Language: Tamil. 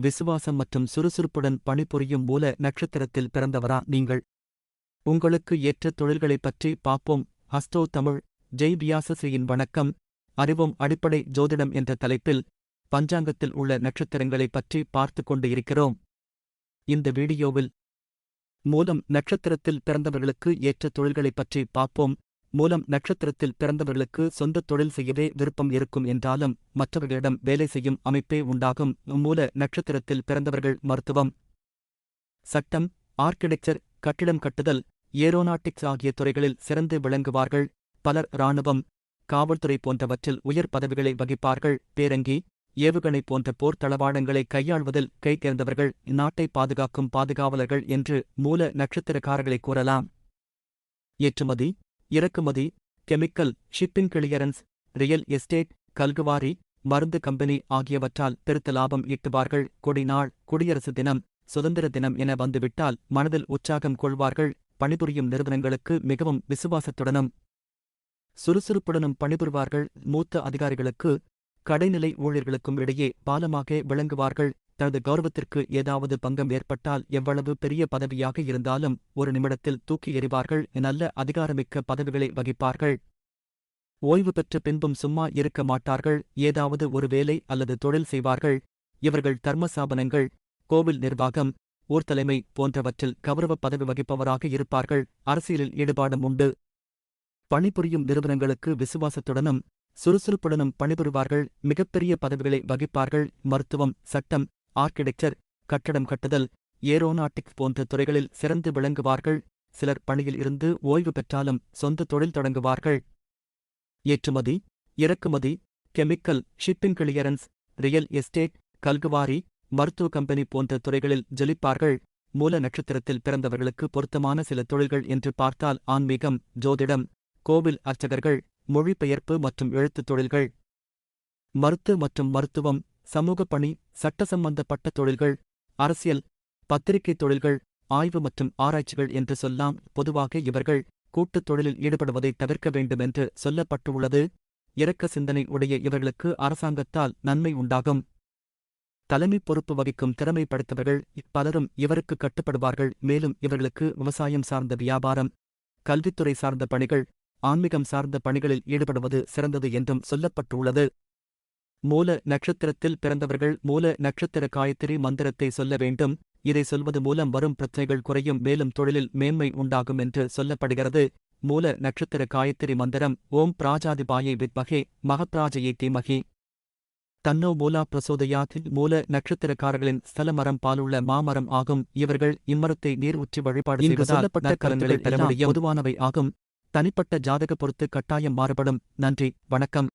விசுவாசம் மற்றும் சுறுசுறுப்புடன் பணிபுரியும் மூல நட்சத்திரத்தில் பிறந்தவரா நீங்கள்? உங்களுக்கு ஏற்ற தொழில்களைப் பற்றி பார்ப்போம். ஹஸ்டோ தமிழ் ஜெய் வியாசஸ்ரீயின் வணக்கம். அறிவும் அடிப்படை ஜோதிடம் என்ற தலைப்பில் பஞ்சாங்கத்தில் உள்ள நட்சத்திரங்களைப் பற்றி பார்த்து கொண்டு இருக்கிறோம் இந்த வீடியோவில் மூலம் நட்சத்திரத்தில் பிறந்தவர்களுக்கு ஏற்ற தொழில்களைப் பற்றி பார்ப்போம். மூலம் நட்சத்திரத்தில் பிறந்தவர்களுக்கு சொந்த தொழில் செய்யவே விருப்பம் இருக்கும் என்றாலும் மற்றவர்களிடம் வேலை செய்யும் அமைப்பே உண்டாகும். மூல நட்சத்திரத்தில் பிறந்தவர்கள் மருத்துவம் சட்டம் ஆர்கிடெக்சர் கட்டிடம் கட்டுதல் ஏரோநாட்டிக்ஸ் ஆகிய துறைகளில் சிறந்து விளங்குவார்கள். பலர் இராணுவம் காவல்துறை போன்றவற்றில் உயர் பதவிகளை வகிப்பார்கள். பேரங்கி ஏவுகணை போன்ற போர் தளவாடங்களை கையாள்வதில் கை தேர்ந்தவர்கள் நாட்டை பாதுகாக்கும் பாதுகாவலர்கள் என்று மூல நட்சத்திரக்காரர்களை கூறலாம். ஏற்றுமதி இறக்குமதி chemical shipping clearance real estate கல்குவாரி மருந்து கம்பெனி ஆகியவற்றால் பெருத்த லாபம் ஈட்டுவார்கள். கொடிநாள் குடியரசு தினம் சுதந்திர தினம் என வந்துவிட்டால் மனதில் உற்சாகம் கொள்வார்கள். பணிபுரியும் நிறுவனங்களுக்கு மிகவும் விசுவாசத்துடனும் சுறுசுறுப்புடனும் பணிபுரிவார்கள். மூத்த அதிகாரிகளுக்கு கடைநிலை ஊழியர்களுக்கும் இடையே பாலமாக விளங்குவார்கள். தனது கௌரவத்திற்கு ஏதாவது பங்கம் ஏற்பட்டால் எவ்வளவு பெரிய பதவியாக இருந்தாலும் ஒரு நிமிடத்தில் தூக்கி எறிவார்கள். நல்ல அதிகாரமிக்க பதவிகளை வகிப்பார்கள். ஓய்வு பெற்ற பின்பும் சும்மா இருக்க மாட்டார்கள். ஏதாவது ஒரு வேலை அல்லது தொழில் செய்வார்கள். இவர்கள் தர்மசாபனங்கள் கோவில் நிர்வாகம் ஊர் தலைமை போன்றவற்றில் கௌரவ பதவி வகிப்பவராக இருப்பார்கள். அரசியலில் ஈடுபாடும் உண்டு. பணிபுரியும் நிறுவனங்களுக்கு விசுவாசத்துடனும் சுறுசுறுப்புடனும் பணிபுரிவார்கள். மிகப்பெரிய பதவிகளை வகிப்பார்கள். மருத்துவம் சட்டம் ஆர்க்கிடெக்சர் கட்டடம் கட்டுதல் ஏரோநாட்டிக்ஸ் போன்ற துறைகளில் சிறந்து விளங்குவார்கள். சிலர் பணியில் இருந்து ஓய்வு பெற்றாலும் சொந்த தொழில் தொடங்குவார்கள். ஏற்றுமதி இறக்குமதி chemical shipping clearance real estate கல்குவாரி மருத்துவ கம்பெனி போன்ற துறைகளில் ஜொலிப்பார்கள். மூல நட்சத்திரத்தில் பிறந்தவர்களுக்கு பொருத்தமான சில தொழில்கள் என்று பார்த்தால் ஆன்மீகம் ஜோதிடம் கோவில் அர்ச்சகர்கள் மொழிபெயர்ப்பு மற்றும் எழுத்துத் தொழில்கள். மருத்து மற்றும் மருத்துவம் சமூகப் பணி சட்ட சம்பந்தப்பட்ட தொழில்கள் அரசியல் பத்திரிகை தொழில்கள் ஆய்வு மற்றும் ஆராய்ச்சிகள் என்று சொல்லாம் பொதுவாக இவர்கள் கூட்டுத் தொழிலில் ஈடுபடுவதை தவிர்க்க வேண்டுமென்று சொல்லப்பட்டுள்ளது. இரக்க சிந்தனை உடைய இவர்களுக்கு அரசாங்கத்தால் நன்மை உண்டாகும். தலைமை பொறுப்பு வகிக்கும் திறமை படைத்தவர்கள் பலரும் இவருக்கு கட்டுப்படுவார்கள். மேலும் இவர்களுக்கு விவசாயம் சார்ந்த வியாபாரம் கல்வித்துறை சார்ந்த பணிகள் ஆன்மீகம் சார்ந்த பணிகளில் ஈடுபடுவது சிறந்தது என்றும் சொல்லப்பட்டுள்ளது. மூல நட்சத்திரத்தில் பிறந்தவர்கள் மூல நட்சத்திர காயத்திரி மந்திரத்தை சொல்ல வேண்டும். இதை சொல்வது மூலம் வரும் பிரச்சனைகள் குறையும் மேலும் தொழிலில் மேன்மை உண்டாகும் என்று சொல்லப்படுகிறது. மூல நட்சத்திர காயத்திரி மந்திரம் ஓம் பிராஜாதிபாயை வித்மகே மகப்ராஜயை தீமகி. தன்னோ மூலா பிரசோதயாத்தில் மூல நட்சத்திரக்காரர்களின் ஸ்தலமரம் பாலுள்ள மாமரம் ஆகும். இவர்கள் இம்மரத்தை நீர் ஊற்றி வழிபாடு செய்வதால் பெற முடியும் பொதுவானவை ஆகும். தனிப்பட்ட ஜாதக பொறுத்து கட்டாயம் மாறுபடும். நன்றி வணக்கம்.